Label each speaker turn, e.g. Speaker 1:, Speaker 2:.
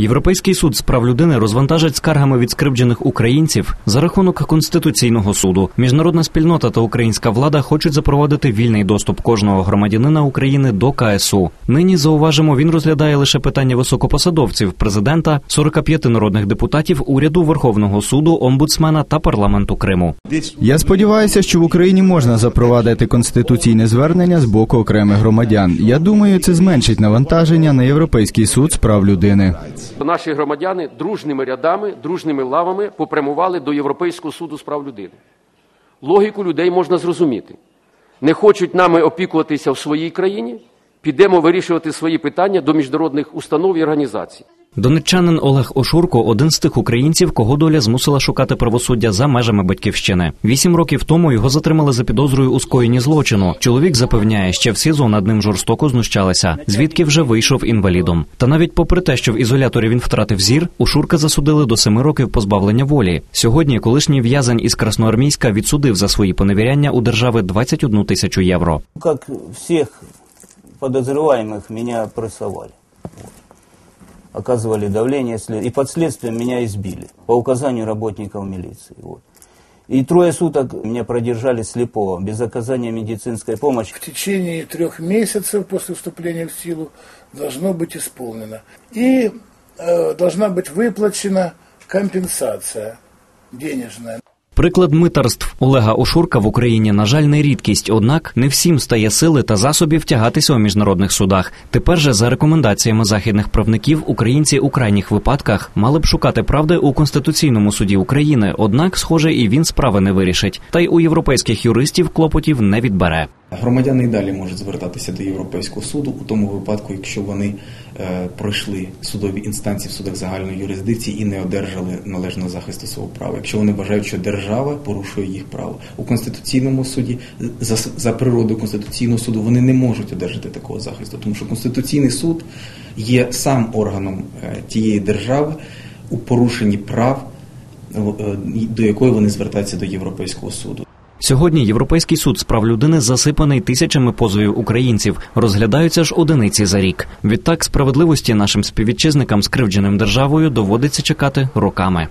Speaker 1: Європейський суд з прав людини розвантажить скаргами від скривджених українців за рахунок конституційного суду. Міжнародна спільнота та українська влада хочуть запровадити вільний доступ кожного громадянина України до КСУ. Нині зауважимо, він розглядає лише питання високопосадовців, президента, 45 народних депутатів, уряду Верховного суду, омбудсмена та парламенту Криму.
Speaker 2: Я сподіваюся, що в Україні можна запровадити конституційне звернення з боку окремих громадян. Я думаю, це зменшить навантаження на Європейський суд з прав людини.
Speaker 3: Наші громадяни дружними рядами, дружними лавами попрямували до Європейського суду з прав людини. Логіку людей можна зрозуміти. Не хочуть нами опікуватися в своїй країні, підемо вирішувати свої питання до міжнародних установ і організацій.
Speaker 1: Донеччанин Олег Ошурко один з тих українців, кого доля змусила шукати правосуддя за межами батьківщини. Вісім років тому його затримали за підозрою у скоєнні злочину. Чоловік запевняє, ще в СІЗО над ним жорстоко знущалися, звідки вже вийшов інвалідом. Та навіть попри те, що в ізоляторі він втратив зір, Ушурка засудили до семи років позбавлення волі. Сьогодні колишній в'язень із Красноармійська відсудив за свої поневіряння у держави 21 тисячу євро.
Speaker 4: Как всех подозреваемых меня прессовали. Оказывали давление, и под следствием меня избили по указанию работников милиции. Вот. И трое суток меня продержали слепого, без оказания медицинской помощи.
Speaker 5: в течение трех месяцев после вступления в силу должно быть исполнено. И э, должна быть выплачена компенсация денежная.
Speaker 1: Приклад митарств Олега Ошурка в Україні, на жаль, не рідкість, однак не всім стає сили та засобів тягатися у міжнародних судах. Тепер же, за рекомендаціями західних правників, українці у крайніх випадках мали б шукати правди у Конституційному суді України. Однак, схоже, і він справи не вирішить. Та й у європейських юристів клопотів не відбере.
Speaker 6: Громадяни і далі можуть звертатися до Європейського суду у тому випадку, якщо вони е, пройшли судові інстанції в судах загальної юрисдикції і не одержали належного захисту свого права. Якщо вони вважають, що держава порушує їх право у конституційному суді, за, за природою конституційного суду вони не можуть одержати такого захисту, тому що конституційний суд є сам органом е, тієї держави у порушенні прав, е, до якої вони звертаються до Європейського суду.
Speaker 1: Сьогодні Європейський суд з прав людини засипаний тисячами позовів українців. Розглядаються ж одиниці за рік. Відтак справедливості нашим співвітчизникам, скривдженим державою, доводиться чекати роками.